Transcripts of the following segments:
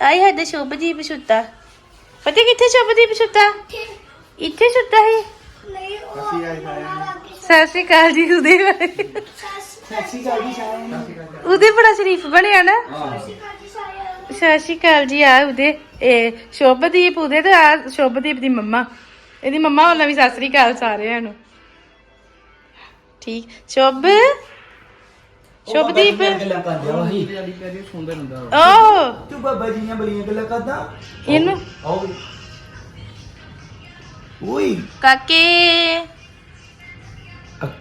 ਆਈ ਸਾਡੇ ਸ਼ੁਭਦੀਪ ਸੁੱਤਾ। ਪਤਾ ਕਿੱਥੇ ਸ਼ੁਭਦੀਪ ਸੁੱਤਾ? ਇੱਥੇ ਸੁੱਤਾ ਹੈ ਨਹੀਂ ਉਹ ਆਪਣਾ ਸਤਿ ਸ਼੍ਰੀ ਅਕਾਲ ਜੀ ਉਹਦੇ ਬਾਰੇ। ਸੱਸੀ ਕਾਜੀ ਸਾਇਆ ਉਹਦੇ ਬੜਾ ਸ਼ਰੀਫ ਬਣਿਆ ਨਾ। ਸਤਿ ਸ਼੍ਰੀ ਅਕਾਲ ਜੀ ਆ ਉਹਦੇ। ਇਹ ਸ਼ੁਭਦੀਪ ਉਹਦੇ ਤੇ ਆ ਸ਼ੁਭਦੀਪ ਦੀ ਮੰਮਾ। ਇਹਦੀ ਮੰਮਾ ਵੱਲੋਂ ਵੀ ਸਤਿ ਸ਼੍ਰੀ ਅਕਾਲ ਸਾਰਿਆਂ ਨੂੰ। ਠੀਕ। ਸ਼ੁਭ ਸ਼ੁਭਦੀਪ। ਗੱਲਾਂ ਕਰਦਾ ਵਾਹੀ ਓ ਤੂੰ ਬਾਬਾ ਜੀ ਦੀਆਂ ਬੜੀਆਂ ਗੱਲਾਂ ਕਰਦਾ। ਇਹਨੂੰ ਆਓ ਓਏ। ਕਾਕੇ।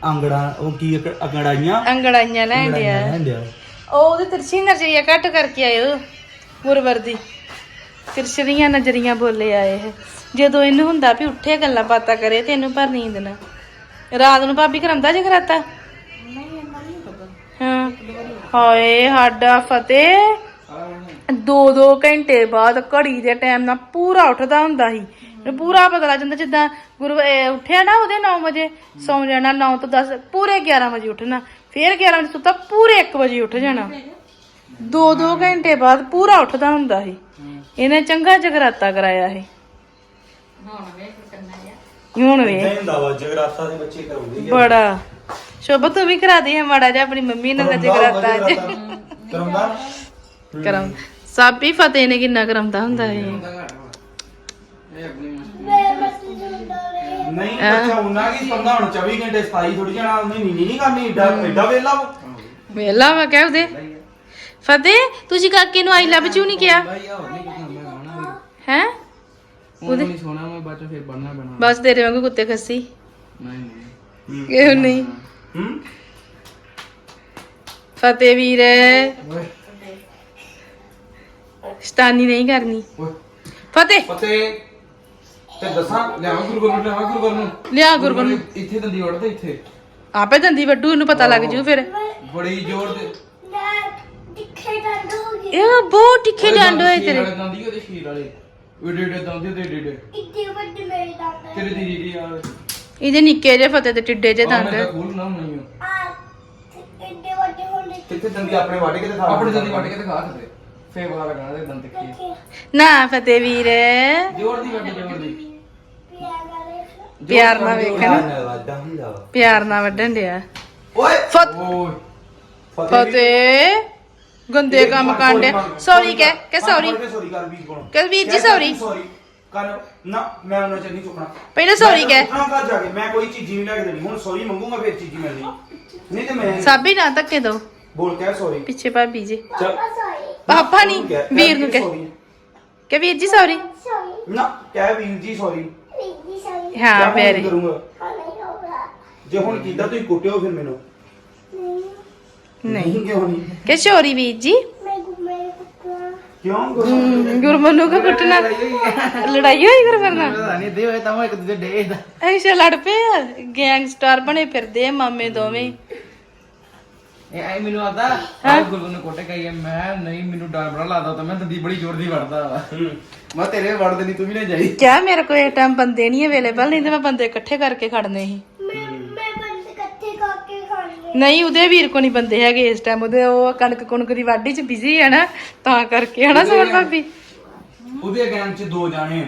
ਅੰਗੜਾ ਉਹ ਕੀ ਅਕ- ਅੰਗੜਾਈਆਂ? ਅੰਗੜਾਈਆਂ ਲੈਣ ਡਿਆ। ਲੈਂਦਿਆ ਉਹ ਉਹਦੇ ਤਿਰਛੀ ਨਜ਼ਰੀਆ ਕੱਟ ਕਰਕੇ ਆਇਓ ਗੁਰਵਰ ਦੀ। ਤਿਰਛੀਆਂ ਨਜ਼ਰੀਆਂ ਬੋਲੇ ਆਏ ਇਹ। ਜਦੋਂ ਇਹਨੂੰ ਹੁੰਦਾ ਵੀ ਉੱਠੇ ਗੱਲਾਂ ਬਾਤਾਂ ਕਰੇ ਤੇ ਇਹਨੂੰ ਪਰ ਨੀਂਦ ਨਾ। ਰਾਤ ਨੂੰ ਭਾਬੀ ਕਰਾਂਦਾ ਜੇ ਕਰਾਤਾ ਹਾਏ ਸਾਡਾ ਫਤਿਹ। ਦੋ ਦੋ ਘੰਟੇ ਬਾਅਦ ਘੜੀ ਦੇ ਟਾਈਮ ਨਾਲ ਪੂਰਾ ਉੱਠਦਾ ਹੁੰਦਾ ਸੀ। ਪੂਰਾ ਪਤਾ ਲੱਗ ਜਾਂਦਾ ਜਿੱਦਾਂ ਗੁਰੂ ਉੱਠਿਆ ਨਾ ਉਹਦੇ 9 ਵਜੇ ਸੌਂ ਜਾਣਾ 9 ਤੋਂ 10 ਪੂਰੇ 11 ਵਜੇ ਉੱਠਣਾ। ਫੇਰ 11 ਵਜੇ ਸੁੱਤਾ ਪੂਰੇ 1 ਵਜੇ ਉੱਠ ਜਾਣਾ। ਦੋ ਦੋ ਘੰਟੇ ਬਾਅਦ ਪੂਰਾ ਉੱਠਦਾ ਹੁੰਦਾ ਸੀ। ਇਹਨੇ ਚੰਗਾ ਜਗਰਾਤਾ ਕਰਾਇਆ ਸੀ। ਹੁਣ ਵੇ ਇਦਾਂ ਹੀ ਹੁੰਦਾ ਵਾ ਜਗਰਾਤਾ ਦੇ ਬੱਚੇ ਕਰਾਉਂਦੇ ਆ। ਬੜਾ। ਸ਼ੋਭਾ ਤੂੰ ਵੀ ਕਰਾ ਦੇ ਮਾੜਾ ਜਿਹਾ ਆਪਣੀ ਮੰਮੀ ਨਾਲ ਜਗਰਾਤਾ ਅੱਜ। ਕਰਾਉਂਦਾ? ਕਰਾਂ ਸਾਬੀ ਫਤਿਹ ਨੇ ਕਿੰਨਾ ਕਰਾਉਂਦਾ ਹੁੰਦਾ ਹੈ ਇਹ। ਨਹੀਂ ਬੱਚਾ ਉਹਨਾਂ ਕੀ ਸੰਦਾ ਹੁਣ 24 ਘੰਟੇ 27 ਥੋੜੀ ਜਣਾ ਨਹੀਂ ਨਹੀਂ ਨਹੀਂ ਕਰਨੀ ਏਡਾ ਏਡਾ ਵੇਲਾ ਵਾ। ਵੇਲਾ ਵਾ ਕਹਿ ਉਹਦੇ? ਫਤਿਹ ਤੁਸੀਂ ਕਾਕੇ ਨੂੰ ਆਈ ਲਵ ਯੂ ਨਹੀਂ ਕਿਹਾ? ਹੈ? ਉਹ ਨਹੀਂ ਸੋਣਾ ਮੈਂ ਬਾਅਦ ਚੋਂ ਫਿਰ ਬਣਨਾ ਬਣਾ ਬਸ ਤੇਰੇ ਵਾਂਗੂ ਕੁੱਤੇ ਖੱਸੀ। ਨਹੀਂ ਨਹੀਂ। ਕਿਉਂ ਨਹੀਂ? ਹੂੰ? ਫਤਿਹ ਵੀਰ ਓਏ। ਸਤਾਨੀ ਨਹੀਂ ਕਰਨੀ। ਓਏ। ਫਤਿਹ। ਤੇ ਦੱਸਾਂ ਲਿਆਵਾਂ ਗੁਰੂ ਨੂੰ ਲਿਆਵਾਂ ਗੁਰੂ ਨੂੰ? ਲਿਆ ਗੁਰਬਨ ਨੂੰ। ਇੱਥੇ ਦੰਦੀ ਵੜਦੇ ਇੱਥੇ। ਆਪੇ ਦੰਦੀ ਵੱਡੂ ਇਹਨੂੰ ਪਤਾ ਲੱਗ ਜੂ ਫਿਰ। ਬੜੀ ਜ਼ੋਰ ਦੇ। ਮੈਂ ਦਿਖੇ ਡੰਡ ਹੋ ਗਈ ਇਹ ਬਹੁਤ ਤਿੱਖੇ ਡੰਡ ਹੋਏ ਤੇਰੇ। ਦੰਦੀ ਉਹਦੇ ਸ਼ੀਰ ਵਾਲੇ। ਏਡੇ ਏਡੇ ਦੰਦੀ ਤੇ ਏਡੇ ਏਡੇ। ਇੱਡੇ ਵੱਡੇ ਮੇਰੇ ਦੰਦ। ਤੇਰੇ ਦੀਦੀ ਦੀ ਆ ਇਹਦੇ ਨਿੱਕੇ ਜਿਹੇ ਫਤਿਹ ਤੇ ਟਿੱਡੇ ਜਿਹੇ ਦੰਦ ਖੂਲ ਨਾ ਹੋਣੀ ਆ ਇੱਡੇ ਵੱਡੇ ਹੋਣੇ ਕਿੱਥੇ ਦੰਦੀ ਆਪਣੇ ਵਾੜੇ ਕੇ ਦਿਖਾ ਆਪਣੇ ਦੰਦੀ ਵੱਟ ਕੇ ਦਿਖਾ ਸਕਦੇ ਫੇਰ ਪਤਾ ਲੱਗਣਾ ਦੇ ਦੰਦ ਕੀ ਦੇਖੇ ਨਾ ਫਤਿਹ ਵੀਰ ਜ਼ੋਰ ਦੀ ਵੱਡੀ ਜ਼ੋਰ ਦੀ ਪਿਆਰ ਨਾਲ ਵੇਖਣ ਵਾਦਾ ਹੁੰਦਾ ਵਾ। ਪਿਆਰ ਨਾਲ ਵੱਢਣ ਡਿਆ ਓਏ ਫਤ ਓਏ ਫਤਿਹ ਗੰਦੇ ਕੰਮ ਕਾਂਡੇ ਸੌਰੀ ਕਹਿ ਕਹਿ ਸੌਰੀ ਸੌਰੀ ਕਰ ਵੀਰ ਕੋਲੋਂ ਕਹਿ ਵੀਰ ਜੀ ਸੌਰੀ ਸੌਰੀ ਕਰ ਨਾ ਮੈਂ ਉਹਨਾਂ ਚ ਨਹੀਂ ਚੁੱਕਣਾ। ਪਹਿਲਾਂ ਸੌਰੀ ਕਹਿ। ਮੈਂ ਘਰ ਜਾ ਕੇ। ਮੈਂ ਕੋਈ ਚੀਜ਼ੀ ਨਹੀਂ ਲੈ ਕੇ ਦੇਣੀ। ਹੁਣ ਸੌਰੀ ਮੰਗੂਗਾ ਫਿਰ ਚੀਜ਼ੀ ਮਿਲਣੀ ਨਹੀਂ ਤੇ ਮੈਂ ਸਾਬੀ ਨਾ ਧੱਕੇ ਦੋ। ਬੋਲ ਕਹਿ ਸੌਰੀ ਪਿੱਛੇ ਭਾਬੀ ਜੀ। ਚੱਲ ਸੌਰੀ ਪਾਪਾ ਨਹੀਂ ਵੀਰ ਨੂੰ ਕਹਿ। sorry। ਕਿ ਵੀਰ ਜੀ ਸੌਰੀ ਸੌਰੀ ਨਾ ਕਹਿ ਵੀਰ ਜੀ ਸੌਰੀ ਹਾਂ ਵੈਰੀ ਕਰੂੰਗਾ। ਜੇ ਹੁਣ ਕੀਤਾ ਤੁਸੀਂ ਕੁੱਟਿਓ ਫਿਰ ਮੈਨੂੰ। ਨਹੀਂ। ਕਿਉਂ ਨਹੀਂ ਕਿ ਸ਼ੌਰੀ ਵੀਰ ਜੀ। ਕਿਉਂ ਗੁਰਮਨੂ ਕੋ ਕੁੱਟਣਾ। ਲੜਾਈ ਹੋਈ ਗੁਰਮਨ ਨਾਲ ਪਤਾ ਨਹੀਂ ਦੇ ਹੋਏ ਤਾਂ ਉਹ ਇੱਕ ਦੂਜੇ ਡੇ ਦਾ ਐਸੇ ਲੜ ਪਏ ਆ ਗੈਂਗਸਟਰ ਬਣੇ ਫਿਰਦੇ ਆ ਮਾਮੇ ਦੋਵੇਂ। ਇਹ ਐ ਮੈਨੂੰ ਆਦਾ ਆ ਗੁਰੂ ਨੂੰ ਕੋਟੇ ਕਹੀਏ ਮੈਂ ਨਹੀਂ ਮੈਨੂੰ ਡਰ ਬੜਾ ਲੱਗਦਾ ਤਾਂ ਮੈਂ ਦੰਦੀ ਬੜੀ ਜ਼ੋਰ ਦੀ ਵੜਦਾ ਵਾ। ਮੈਂ ਤੇਰੇ ਵੜਦੇ ਨਹੀਂ ਤੂੰ ਵੀ ਨਾ ਜਾਈ। ਕਿਆ ਮੇਰੇ ਕੋਲ ਇਹ ਟਾਈਮ ਬੰਦੇ ਨਹੀਂ ਅਵੇਲੇਬਲ ਨਹੀਂ ਤੇ ਮੈਂ ਬੰਦੇ ਇਕੱਠੇ ਕਰਕੇ ਖੜਨੇ ਸੀ। ਨਹੀਂ ਉਹਦੇ ਵੀਰ ਕੋ ਨਹੀਂ ਬੰਦੇ ਹੈਗੇ ਇਸ ਟਾਈਮ ਉਹਦੇ ਉਹ ਕਣਕ ਕੁਣਕ ਦੀ ਵਾਢੀ ਚ ਬਿਜ਼ੀ ਹੈ ਨਾ ਤਾਂ ਕਰਕੇ ਹਨਾ ਸੋਨ ਭਾਬੀ। ਉਹਦੇ ਗੈਂਗ ਚ ਦੋ ਜਾਣੇ ਆ।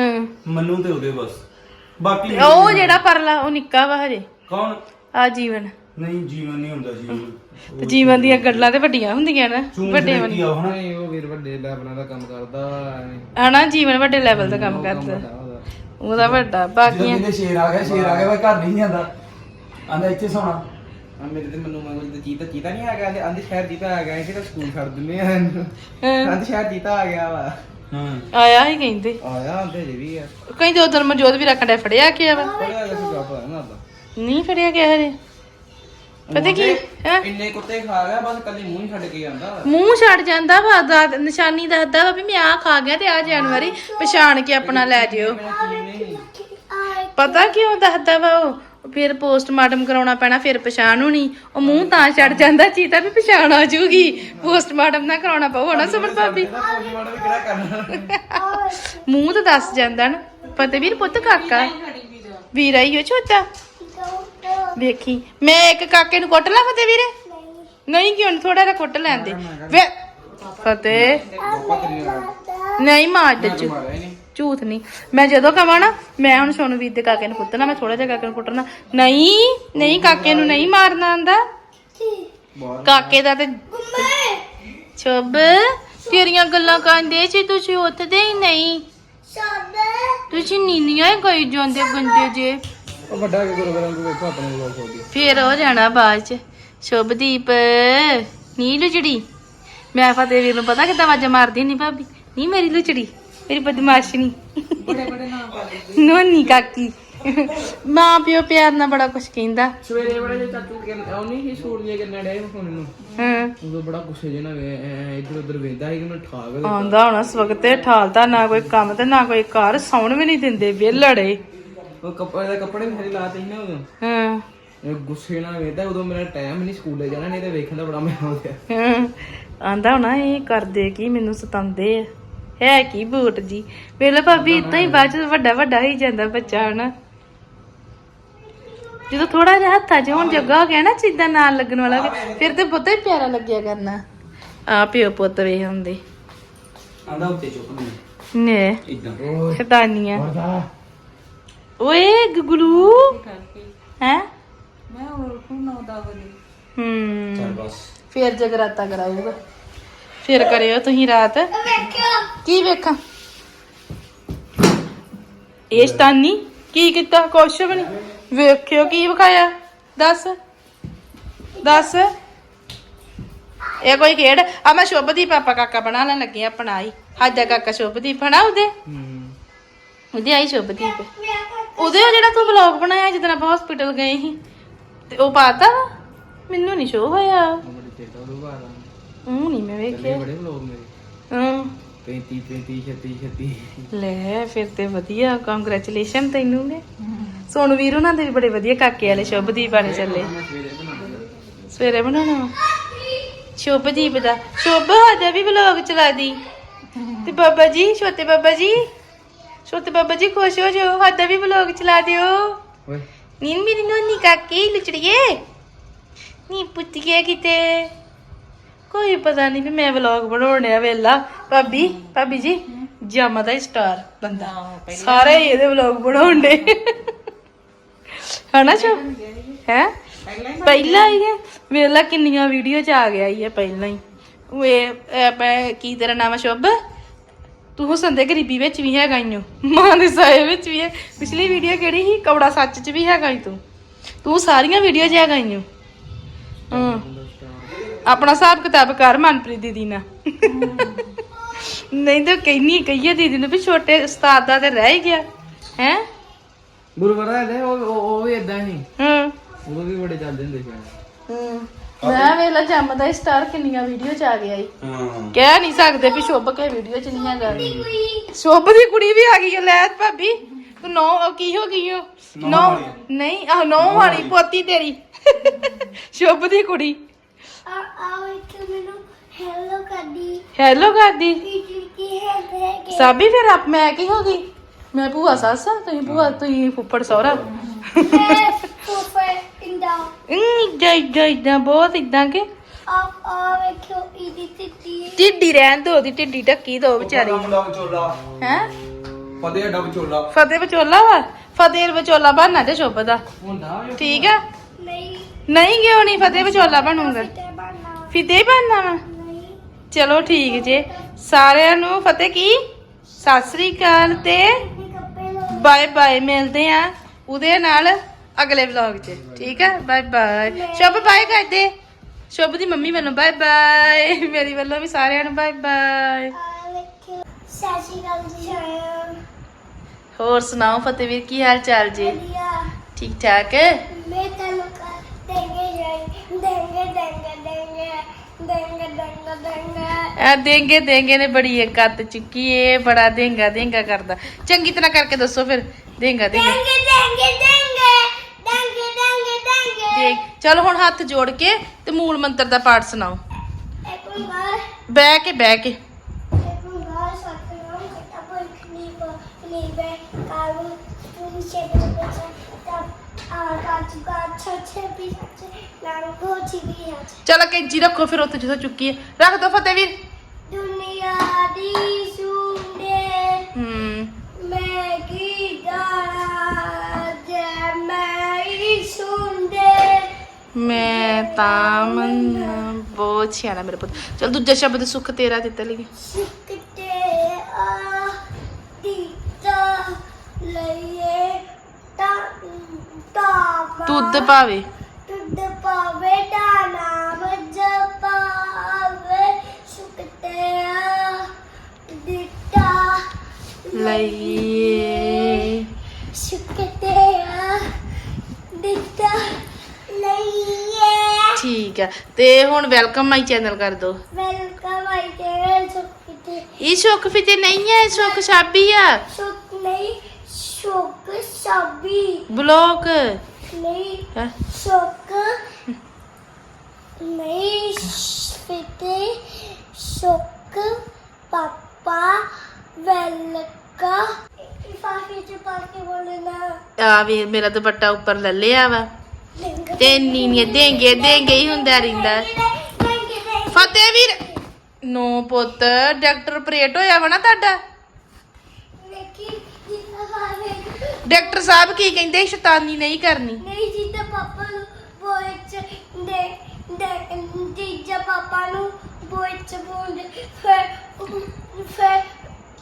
ਹਾਂ। ਮੰਨੂ ਤੇ ਉਹਦੇ ਬਸ। ਬਾਕੀ ਤੇ ਉਹ ਜਿਹੜਾ ਪਰਲਾ ਉਹ ਨਿੱਕਾ ਵਾ ਹਜੇ। ਕੌਣ? ਆ ਜੀਵਨ। ਨਹੀਂ ਜੀਵਨ ਨਹੀਂ ਹੁੰਦਾ ਜੀਵਨ। ਤੇ ਜੀਵਨ ਦੀਆਂ ਗੱਲਾਂ ਤੇ ਵੱਡੀਆਂ ਹੁੰਦੀਆਂ ਨਾ ਵੱਡੇ ਵੱਡੇ। ਆ ਹਨਾ ਨਹੀਂ ਉਹ ਵੀਰ ਵੱਡੇ ਲੈਵਲਾਂ ਦਾ ਕੰਮ ਕਰਦਾ ਐਵੇਂ। ਹਨਾ ਜੀਵਨ ਵੱਡੇ ਲੈਵਲ ਦਾ ਕੰਮ ਕਰਦਾ। ਉਹਦਾ। ਉਹਦਾ ਵੱਡਾ ਜਦੋਂ ਬਾਕੀਆਂ ਕਹਿੰਦੇ ਸ਼ੇਰ ਆ ਗਿਆ ਸ਼ੇਰ ਆ ਗਿਆ ਮੈਂ ਘਰ ਨਹੀਂ ਜਾਂਦਾ ਆਂਦਾ ਇੱਥੇ ਸੋਣਾ। ਆ ਮੇਰੇ ਤੇ ਮੈਨੂੰ ਮੰਗੋ ਜਿੱਦ ਨਹੀਂ ਸ਼ਹਿਰ ਜੀਤਾ ਆ ਗਿਆ ਇਹ ਤਾਂ ਸਕੂਲ ਛੱਡ ਦਿੰਨੇ ਆ ਹਾਂ, ਆਂਦੇ ਸ਼ਹਿਰ ਜੀਤਾ ਆ ਗਿਆ ਵਾ। ਹਾਂ। ਆਇਆ ਹੀ ਕਹਿੰਦੇ। ਆਇਆ ਆਂਦੇ ਜੇ ਵੀ ਆ। ਕਹਿੰਦੇ ਉਧਰ ਮਨਜੋਤ ਵੀ ਰੱਖਣ ਦਾ ਫੜਿਆ ਗਿਆ ਵਾ? ਪੜਿਆ ਜਿਹਾ ਸੀ ਜੱਪ ਹੈ ਨਾ ਦਾ ਨਹੀਂ ਫੜਿਆ ਗਿਆ ਹਜੇ? ਪਤਾ ਕੀ ਹੈ? ਇੰਨੇ ਕੁੱਤੇ ਖਾ ਗਿਆ ਬਸ ਕੱਲੀ ਮੂੰਹ ਹੀ ਛੱਡ ਕੇ ਜਾਂਦਾ ਮੂੰਹ ਛੱਡ ਜਾਂਦਾ ਵਾ ਦਾ ਨਿਸ਼ਾਨੀ ਦੱਸਦਾ ਵਾ ਵੀ ਮੈਂ ਆ ਖਾ ਗਿਆ ਤੇ ਆ ਜਾਨਵਰੀ ਪਛਾਣ ਕੇ ਆਪਣਾ ਲੈ ਜਿਓ। ਪਤਾ ਕਿਉਂ ਦੱਸਦਾ ਵਾ ਉਹ? ਫਿਰ ਪੋਸਟਮਾਰਟਮ ਕਰਾਉਣਾ ਪੈਣਾ ਫਿਰ ਪਛਾਣ ਹੋਣੀ। ਉਹ ਮੂੰਹ ਤਾਂ ਛੱਡ ਜਾਂਦਾ ਚੀਤਾ ਵੀ ਪਛਾਣ ਆ ਜੂਗੀ ਪੋਸਟਮਾਰਟਮ ਨਾ ਕਰਾਉਣਾ ਪਊ ਹਨਾ ਸੁਮਨ ਭਾਬੀ? ਮੂੰਹ ਤਾਂ ਦੱਸ ਜਾਂਦਾ ਨਾ। ਪਤਾ ਵੀਰ ਪੁੱਤ ਕਾਕਾ? ਵੀਰਾ ਹੀ ਉਹ ਛੋਟਾ? ਵੇਖੀ। ਮੈਂ ਇੱਕ ਕਾਕੇ ਨੂੰ ਕੁੱਟ ਲਾ ਫਤੇ ਵੀਰੇ ਨਹੀਂ ਨਹੀਂ ਕਿਉਂ ਥੋੜਾ ਜਿਹਾ ਕੁੱਟ ਲੈਂਦੇ ਵੇ ਨਾਲ ਨਹੀਂ ਮਾਰਦੇ ਮੈਂ ਚੂ। ਮਾਰਿਆ ਹੀ ਨਹੀਂ ਝੂਠ ਨਹੀਂ ਮੈਂ ਜਦੋਂ ਕਹਾਂ ਨਾ ਮੈਂ ਹੁਣ ਸੋਨੂੰ ਵੀਰ ਦੇ ਕਾਕੇ ਨੂੰ ਕੁੱਟਣਾ ਮੈਂ ਥੋੜਾ ਜਿਹਾ ਕਾਕੇ ਨੂੰ ਕੁੱਟਣਾ ਨਹੀਂ ਨਹੀਂ ਕਾਕੇ ਨੂੰ ਨਹੀਂ ਮਾਰਨਾ ਆਂਦਾ ਕਾਕੇ ਦਾ ਤੇ ਛੁੱਬ। ਤੇਰੀਆਂ ਗੱਲਾਂ ਕਰਦੇ ਸੀ ਤੁਸੀਂ ਉੱਠਦੇ ਹੀ ਨਹੀਂ। ਤੁਸੀਂ ਨੀਨੀਆਂ ਹੀ ਕਹੀ ਜਾਂਦੇ ਗੰਦੇ ਜੇ। ਉਹ ਵੱਡਾ ਕੇ ਗੁਰੂ ਗ੍ਰੰਥ ਵੇਖੋ ਆਪਣੇ ਲੋਕ ਹੋ ਗਏ ਫੇਰ ਹੋ ਜਾਣਾ ਬਾਅਦ ਚ। ਸ਼ੁਭਦੀਪ ਨੀ ਲੁਚੜੀ। ਮੈਂ ਫਤਿਹ ਵੀਰ ਨੂੰ ਪਤਾ ਕਿੱਦਾਂ ਆਵਾਜ਼ਾਂ ਮਾਰਦੀ ਨਹੀਂ ਭਾਬੀ। ਨਹੀਂ ਮੇਰੀ ਲੁਚੜੀ। ਮੇਰੀ ਬਦਮਾਸ਼ਣੀ ਬੜੇ ਬੜੇ ਨਾਮ ਪਾਦੇ ਨੋਨੀ ਕਾਕੀ। ਮਾਂ ਪਿਓ ਪਿਆਰ ਨਾਲ ਬੜਾ ਕੁਛ ਕਹਿੰਦਾ। ਸਵੇਰੇ ਬੜੇ ਜੇ ਚਾਚੂ ਕਹਿੰਦੇ ਉਹ ਨਹੀਂ ਸੀ ਸੂਟ ਜੇ ਕਿੰਨਾ ਡੇ ਫੋਨ ਨੂੰ। ਹਾਂ। ਉਦੋਂ ਬੜਾ ਗੁੱਸੇ ਜੇ ਨਾ ਇੱਧਰ ਉੱਧਰ ਵੇਂਦਾ ਸੀ ਕਿ ਮੈਂ ਠਾਕ ਦੇ ਆਉਂਦਾ ਹੁਣ ਇਸ ਵਕਤ ਤੇ ਠਾਲਦਾ ਨਾ ਕੋਈ ਕੰਮ ਤੇ ਨਾ ਕੋਈ ਘਰ ਸੌਣ ਵੀ ਨਹੀਂ ਦਿੰਦੇ ਵਿਹਲੜੇ ਉਹ ਕੱਪੜੇ ਦਾ ਕੱਪੜੇ ਮੇਰੇ ਲਾਤੇ ਸੀ ਨਾ ਉਦੋਂ। ਹਾਂ। ਇਹ ਗੁੱਸੇ ਨਾਲ ਵੇਂਦਾ ਉਦੋਂ ਮੇਰਾ ਟਾਈਮ ਨਹੀਂ ਸਕੂਲੇ ਜਾਣਾ ਨਹੀਂ ਤੇ ਵੇਖਣ ਦਾ ਬੜਾ ਮਜ਼ਾ ਆਉਂਦਾ। ਹਾਂ। ਆਂਦਾ ਹੋਣਾ ਇਹ ਕਰਦੇ ਕੀ ਮੈਨੂੰ ਸਤਾਉਂਦੇ ਆ। ਹੈ ਕੀ ਬੂਟ ਜੀ? ਵੇਲੇ ਭਾਬੀ ਇਤਾਂ ਹੀ ਬਾਅਦ ਚ ਵੱਡਾ ਵੱਡਾ ਹੀ ਜਾਂਦਾ ਬੱਚਾ ਹਨਾ? ਜਦੋਂ ਥੋੜਾ ਜਿਹਾ ਹੱਥਾਂ 'ਚ ਹੁਣ ਜੱਗਾ ਹੋ ਗਿਆ ਨਾ ਚੀਜ਼ਾਂ ਨਾਲ ਲੱਗਣ ਵਾਲਾ ਹੋ ਗਿਆ, ਫਿਰ ਤੇ ਬਹੁਤਾ ਹੀ ਪਿਆਰਾ ਲੱਗਿਆ ਕਰਨਾ। ਆ ਪਿਓ ਪੁੱਤ ਵੇ ਹੁੰਦੇ। ਆਂਦਾ ਉੱਤੇ ਚੁੱਕ ਨਹੀਂ ਨੇ ਇਦਾਂ। ਓਏ ਸ਼ੈਤਾਨੀਆਂ। ਓਏ ਗੁਗਲੂ। ਹੈ? ਮੈਂ ਹੋਰ ਕੋ ਨਾ ਦਾਵਲੀ ਹੂੰ। ਚੱਲ ਬਸ। ਫੇਰ ਜਗਰਾਤਾ ਕਰਾਊਗਾ ਫੇਰ ਕਰਿਓ ਤੁਸੀਂ ਰਾਤ। ਵੇਖਿਓ ਕੀ ਵੇਖਾਂ? ਇਹ ਸ਼ਤਾਨੀ ਕੀ ਕੀਤਾ? ਕੁਛ ਵੀ ਨਹੀਂ ਵੇਖਿਓ ਕੀ ਵਿਖਾਇਆ। ਦੱਸ। ਦੱਸ। ਇਹ ਕੋਈ ਖੇਡ? ਆ ਮੈਂ ਸ਼ੁਭਦੀਪ ਆਪਾਂ ਕਾਕਾ ਬਣਾ ਲੈਣ ਲੱਗੇ ਆ ਆਪਣਾ ਹੀ ਹਾਜਾ ਕਾਕਾ ਸ਼ੁਭਦੀਪ ਹਨਾ ਉਹਦੇ? ਹੂੰ ਉਹਦੇ ਆਈ ਸ਼ੁਭਦੀਪ। ਉਹਦੇ ਉਹ ਜਿਹੜਾ ਤੂੰ ਵਲੌਗ ਬਣਾਇਆ ਜਦੋਂ ਆਪਾਂ ਹਸਪੀਟਲ ਗਏ ਸੀ। ਤੇ ਉਹ ਪਾਤਾ? ਮੈਨੂੰ ਨਹੀਂ ਸ਼ੋ ਹੋਇਆ। ਉਹ ਨਹੀਂ ਮੈਂ ਵੇਖਿਆ। ਬੜੇ ਲੋਕ ਮੇਰੇ। ਹਾਂ। 35 35 36 36 ਲੈ ਫਿਰ ਤੇ ਵਧੀਆ ਕੰਗ੍ਰੈਚੁਲੇਸ਼ਨ ਤੈਨੂੰ ਨੇ ਸੋਨੂ ਵੀਰ ਉਹਨਾਂ ਦੇ ਵੀ ਬੜੇ ਵਧੀਆ ਕਾਕੇ ਵਾਲੇ ਸ਼ੁਭਦੀਪ ਵਾਲੇ ਚੱਲੇ। ਮੈਂ ਸਵੇਰੇ ਬਣਾਉਂਦਾ ਸਵੇਰੇ ਬਣਾਉਣਾ ਵਾ। ਸ਼ੁਭਦੀਪ ਦਾ। ਸ਼ੁਭ ਸਾਡਾ ਵੀ ਵਲੌਗ ਚਲਾ ਦੀ। ਤੇ ਬਾਬਾ ਜੀ ਛੋਟੇ ਬਾਬਾ ਜੀ। ਛੋਟੇ ਬਾਬਾ ਜੀ ਖੁਸ਼ ਹੋ ਜਾਓ। ਸਾਡਾ ਵੀ ਵਲੌਗ ਚਲਾ ਦਿਓ। ਓਏ। ਨੀਂ ਮੇਰੀ ਨੋਨੀ ਕਾਕੀ ਲੁਚੜੀਏ। ਨੀ ਪੁੱਤੀਏ ਕਿਤੇ। ਕੋਈ ਪਤਾ ਨਹੀਂ ਵੀ ਮੈਂ ਵਲੌਗ ਬਣਾਉਣਿਆ ਵੇਲਾ। ਭਾਬੀ ਭਾਬੀ ਜੀ ਜਾਮਾ ਦਾ ਸਟਾਰ ਬੰਦਾ। ਸਾਰੇ ਹੀ ਇਹਦੇ ਵਲੌਗ ਬਣਾਉਂਦੇ ਹਨਾ ਚੋ ਹੈ ਪਹਿਲਾਂ ਹੀ ਹੈ ਵੇਲਾ ਕਿੰਨੀਆਂ ਵੀਡੀਓ ਚ ਆ ਗਿਆ ਹੀ ਹੈ ਪਹਿਲਾਂ ਹੀ। ਵੇ ਆਪਾਂ ਕੀ ਤੇਰਾ ਨਾਮ ਹੈ ਸ਼ੁਭ? ਤੂੰ ਹੁਸਨ ਦੇ ਗਰੀਬੀ ਵਿੱਚ ਵੀ ਹੈਗਾ ਈ ਮਾਂ ਦੇ ਸਾਏ ਵਿੱਚ ਵੀ ਹੈ। ਪਿਛਲੀ ਵੀਡੀਓ ਕਿਹੜੀ ਸੀ? ਕੌੜਾ ਸੱਚ ਚ ਵੀ ਹੈਗਾ ਈ ਤੂੰ। ਤੂੰ ਸਾਰੀਆਂ ਵੀਡੀਓ 'ਚ ਹੈਗਾ ਈ ਹਾਂ। ਆਪਣਾ ਹਿਸਾਬ ਕਿਤਾਬ ਕਰ ਮਨਪ੍ਰੀਤ ਦੀਦੀ ਨਾਲ। ਨਹੀਂ ਤਾਂ ਕਹਿਨੀ ਕਹੀਏ ਦੀਦੀ ਨੂੰ ਵੀ ਛੋਟੇ ਉਸਤਾਦ ਦਾ ਤੇ ਰਹਿ ਹੀ ਗਿਆ। ਹੈ? ਗੁਰਵਰਾ ਦੇ ਉਹ ਉਹ ਉਹ ਵੀ ਇਦਾਂ ਹੀ। ਹਾਂ। ਉਹ ਵੀ ਬੜੇ ਚੱਲਦੇ ਹੁੰਦੇ ਸੀ। ਹਮ। ਮੈਂ ਵੇਲਾ ਜੰਮਦਾ ਸਟਾਰ ਕਿੰਨੀਆਂ ਵੀਡੀਓ ਚ ਆ ਗਿਆ ਈ। ਹਾਂ। ਕਹਿ ਨਹੀਂ ਸਕਦੇ ਵੀ ਸ਼ੁਭ ਕੇ ਵੀਡੀਓ ਚ ਨਹੀਂ ਹੈਗਾ। ਸ਼ੁਭ ਦੀ ਕੁੜੀ ਵੀ ਆ ਗਈ ਹੈ ਲੈ ਭਾਬੀ। ਤੂੰ ਨੌ ਉਹ ਕੀ ਹੋ ਗਈ ਓ? ਨੌਂ ਨੌ ਵਾਲੀ। ਨਹੀਂ ਆ ਨੌ ਵਾਲੀ। ਪੋਤੀ ਤੇਰੀ। ਸ਼ੁਭ ਦੀ ਕੁੜੀ। ਆ ਆ ਵੇਖਿਓ ਮੈਨੂੰ ਹੈਲੋ ਕਰਦੀ ਹੈਲੋ ਕਰਦੀ ਕੀ ਕੀ ਕੀ ਹੈ ਦੇ ਸਾਬੀ ਫਿਰ ਆਪ ਮੈਂ ਕੀ ਹੋ ਗਈ? ਮੈਂ ਭੂਆ ਸੱਸ ਆ ਤੁਸੀਂ ਭੂਆ ਤੁਸੀਂ ਫੁੱਫੜ ਸਹੁਰਾ। ਫੋਫੇ ਇੰਦਾ ਇਦਾਂ ਇਦਾਂ ਇਦਾਂ ਬਹੁਤ ਇਦਾਂ ਕਿ। ਆ ਆ ਵੇਖਿਓ ਇਹਦੀ ਤਿੱਤੀ ਢਿੱਡੀ ਰਹਿਣ ਦੋ ਉਹਦੀ ਢਿੱਡੀ ਢੱਕੀ ਦੋ ਵਿਚਾਰੀ। ਮੁੰਡਾ ਵਿਚੋਲਾ। ਹੈ? ਫਤਿਹ ਅੱਡਾ ਵਿਚੋਲਾ। ਫਤਿਹ ਵਿਚੋਲਾ ਵਾ? ਫਤਿਹ ਵਿਚੋਲਾ ਬਣਨਾ ਤੇ ਸ਼ੁਭ ਦਾ। ਠੀਕ ਆ? ਨਹੀਂ। ਨਹੀਂ ਕਿਉਂ ਨਹੀਂ? ਫਤਿਹ ਵਿਚੋਲਾ ਬਣੂਗਾ। ਤੇ ਬਾਨਾ ਵਾ? ਚਲੋ ਠੀਕ ਜੇ। ਸਾਰਿਆਂ ਨੂੰ ਫਤਿਹ ਕੀ? ਸਤਿ ਸ੍ਰੀ ਅਕਾਲ ਤੇ ਬਾਏ ਬਾਏ ਮਿਲਦੇ ਆ ਉਹਦੇ ਨਾਲ ਅਗਲੇ ਵਲੌਗ 'ਚ। ਠੀਕ ਹੈ ਬਾਏ ਬਾਏ ਸ਼ੁਭ ਬਾਏ ਕਰਦੇ। ਸ਼ੁਭ ਦੀ ਮੰਮੀ ਵੱਲੋਂ ਬਾਏ ਬਾਏ ਮੇਰੀ ਵੱਲੋਂ ਵੀ ਸਾਰਿਆਂ ਨੂੰ ਬਾਏ ਬਾਏ ਜੀ। ਹੋਰ ਸੁਣਾਓ ਫਤਿਹਵੀਰ ਕੀ ਹਾਲ ਚਾਲ ਜੀ? ਠੀਕ ਠਾਕ ਮੈਂ ਦੇਂਗੇ ਦੇਂਗੇ ਦੇਂਗੇ ਦੇਂਗੇ। ਆ ਦੇਂਗੇ ਦੇਂਗੇ। ਨੇ ਬੜੀ ਇੱਕ ਚੁੱਕੀ ਏ ਬੜਾ ਦੇਂਗਾ ਦੇਂਗਾ ਕਰਦਾ। ਚੰਗੀ ਤਰ੍ਹਾਂ ਕਰਕੇ ਦੱਸੋ ਫਿਰ। ਦੇਂਗਾ ਦੇਂਗਾ। ਦੇਂਗੇ ਦੇਂਗੇ ਦੇਂਗੇ। ਦੇਂਗੇ ਦੇਂਗੇ ਦੇਂਗੇ। ਦੇਖ ਚਲੋ ਹੁਣ ਹੱਥ ਜੋੜ ਕੇ ਤੇ ਮੂਲ ਮੰਤਰ ਦਾ ਪਾਠ ਸੁਣਾਓ। ਬਹਿ ਕੇ ਬਹਿ ਕੇ। ਸਤਨਾਮ ਕਰਤਾ ਤੁਮ ਬੱਚਾ। ਕਾਚੂ ਕਾ ਚਲੋ ਕੈਂਚੀ ਰੱਖੋ ਫਿਰ ਉੱਥੇ ਜਿੱਥੋਂ ਚੁੱਕੀ ਹੈ ਰੱਖ ਦੋ ਫਤਿਹਵੀਰ ਦੁਨੀਆ ਦੀ ਸੁਣਦੇ ਹੂੰ ਮੈਂ ਕੀ ਜੇ ਮੈਂ ਹੀ ਸੁਣਦੇ ਮੈਂ ਤਾਂ ਮੰਨਾ ਬਹੁਤ ਸਿਆਣਾ ਮੇਰੇ ਪੁੱਤ ਚਲ ਦੂਜਾ ਸ਼ਬਦ ਸੁੱਖ ਤੇਰਾ ਦਿੱਤਾ ਲਈ ਸਿੱਕਤੇ ਆ ਦਿੱਤਾ ਲਈਏ ਤਾਂ ਤਾਂ ਦੁੱਧ ਭਾਵੇ ਦੁੱਧ ਪਾਵੇ ਤਾਂ ਨਾਮ ਜਪਾਵੇ ਸੁਕਤੇ ਆ ਦਿੱਤਾ ਲਈਏ ਸੁਕਤੇ ਆ ਦਿੱਤਾ ਲਈਏ ਠੀਕ ਹੈ ਤੇ ਹੁਣ ਵੈਲਕਮ ਮਾਈ ਚੈਨਲ ਕਰ ਦੋ ਵੈਲਕਮ ਆਈ ਤੇ ਸੁਕਤੇ ਇਹ ਸੁੱਖ ਫਿਤੇ ਨਹੀਂ ਹੈ ਸੁੱਖ ਛਾਬੀ ਆ ਸੁਕ ਨਹੀਂ ਸੁਕ ਸਾਬੀ ਬਲੌਕ। ਨਹੀਂ ਹੈਂ? ਸੁਕ। ਨਹੀਂ ਫਿਤੇ ਸੁਕ। ਪਾਪਾ ਵੈਲਕਾ। ਇਫਾਫੇ ਚ ਪਾ ਕੇ ਬੋਲਣਾ। ਆ ਵੀ ਮੇਰਾ ਦੁਪੱਟਾ ਉੱਪਰ ਲੈ ਲਿਆ ਵਾ ਤੇ ਨੀਨੀਏ ਦੇਂਗੇ ਦੇਂਗੇ ਹੀ ਹੁੰਦਾ ਰਹਿੰਦਾ। ਫਤਿਹ ਵੀਰ। ਨੋ ਪੁੱਤ ਡਾਕਟਰ ਆਪਰੇਟ ਹੋਇਆ ਵਾ ਨਾ ਤੁਹਾਡਾ? ਲੇਕਿਨ ਜਿੱਦਾਂ ਬਾਰੇ ਡਾਕਟਰ ਸਾਹਿਬ ਕੀ ਕਹਿੰਦੇ ਸ਼ੈਤਾਨੀ ਨਹੀਂ ਕਰਨੀ। ਨਹੀਂ ਜਿੱਦਾਂ ਪਾਪਾ ਨੂੰ ਬੋਏ ਚ ਦੇ ਦੇ ਜੀਜਾ ਪਾਪਾ ਨੂੰ ਬੋਏ ਚ ਬੋਲ ਫਿਰ ਫਿਰ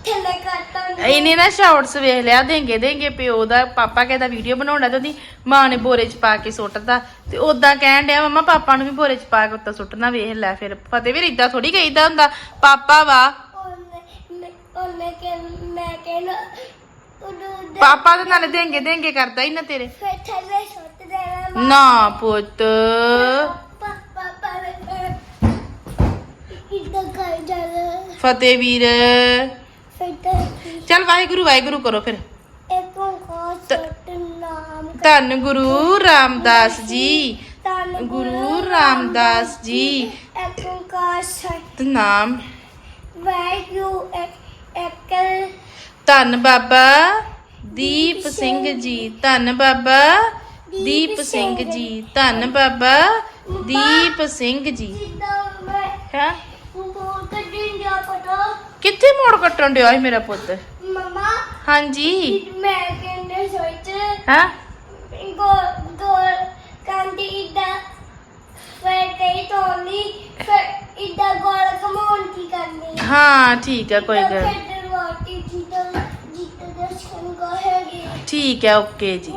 ਥੱਲੇ ਕੱਟਾਂ ਇਹਨੇ ਨਾ ਸ਼ਾਰਟਸ ਵੇਖ ਲਿਆ ਦੇਂਗੇ ਦੇਂਗੇ ਪਿਓ ਦਾ ਪਾਪਾ ਕਹਿੰਦਾ ਵੀਡੀਓ ਬਣਾਉਣਾ ਤੇ ਉਹਦੀ ਮਾਂ ਨੇ ਬੋਰੇ 'ਚ ਪਾ ਕੇ ਸੁੱਟਦਾ ਤੇ ਉਦਾਂ ਕਹਿਣ ਡਿਆ ਮਮਾ ਪਾਪਾ ਨੂੰ ਵੀ ਬੋਰੇ 'ਚ ਪਾ ਕੇ ਉੱਤੇ ਸੁੱਟਣਾ ਵੇਖ ਲੈ ਫਿਰ। ਫਤਿਹ ਵੀਰ ਇਦਾਂ ਥੋੜੀ ਕਹੀਦਾ ਹੁੰਦਾ ਪਾਪਾ ਵਾ। ਉਹਨੇ ਉਹਨੇ ਕਿ ਮੈਂ ਕਹਿੰਦਾ ਉਹਨੂੰ ਦੇ- ਪਾਪਾ ਦੇ ਨਾਲ ਦੇਂਗੇ ਦੇਂਗੇ ਕਰਦਾ ਹੀ ਨਾ ਤੇਰੇ। ਫਿਰ ਥੱਲੇ ਸੁੱਟ ਦੇਣਾ ਮੈਂ। ਨਾ ਪੁੱਤ। ਪਾਪਾ ਪਾਪਾ ਇਦਾਂ ਕਰ ਜਾਣਾ ਫਤਿਹ ਵੀਰ ਫਿਰ ਤਾਂ ਕੀ ਚੱਲ ਵਾਹਿਗੁਰੂ ਵਾਹਿਗੁਰੂ ਕਰੋ ਫਿਰ। ਇੱਕ ਓਂਕਾਰ ਸਤਨਾਮ ਧੰਨ ਗੁਰੂ ਰਾਮਦਾਸ ਜੀ। ਧੰਨ ਗੁਰੂ ਰਾਮਦਾਸ ਜੀ। ਇੱਕ ਓਂਕਾਰ ਸਤ ਨਾਮ? ਵਾਹਿਗੁਰੂ ਇੱਕ ਇੱਕ ਧੰਨ ਬਾਬਾ ਦੀਪ ਸਿੰਘ ਜੀ ਧੰਨ ਬਾਬਾ ਦੀਪ ਸਿੰਘ ਜੀ ਧੰਨ ਬਾਬਾ ਦੀਪ ਸਿੰਘ ਜੀ। ਜਿੱਦਾਂ ਮੈਂ ਹੈ? ਬੋਲ ਕੱਢਣ ਜਾ ਪਤਾ। ਕਿੱਥੇ ਮੋੜ ਕੱਟਣ ਡਿਆ ਸੀ ਮੇਰਾ ਪੁੱਤ? ਮਮਾ ਹਾਂਜੀ। ਮੈਂ ਕਹਿੰਦੇ ਸੋਚ ਹਾਂ? ਗੋਲ ਗੋਲ ਕੰਦੀ ਇਦਾਂ ਫਿਰ ਕਈ ਤੋਲੀ ਫਿਰ ਇਦਾਂ ਗੋਲ ਘਮਾਉਣ ਕੀ ਕਰਨੀ। ਹਾਂ ਠੀਕ ਹੈ ਕੋਈ ਗੱਲ ਠੀਕ ਹੈ ਓਕੇ ਜੀ।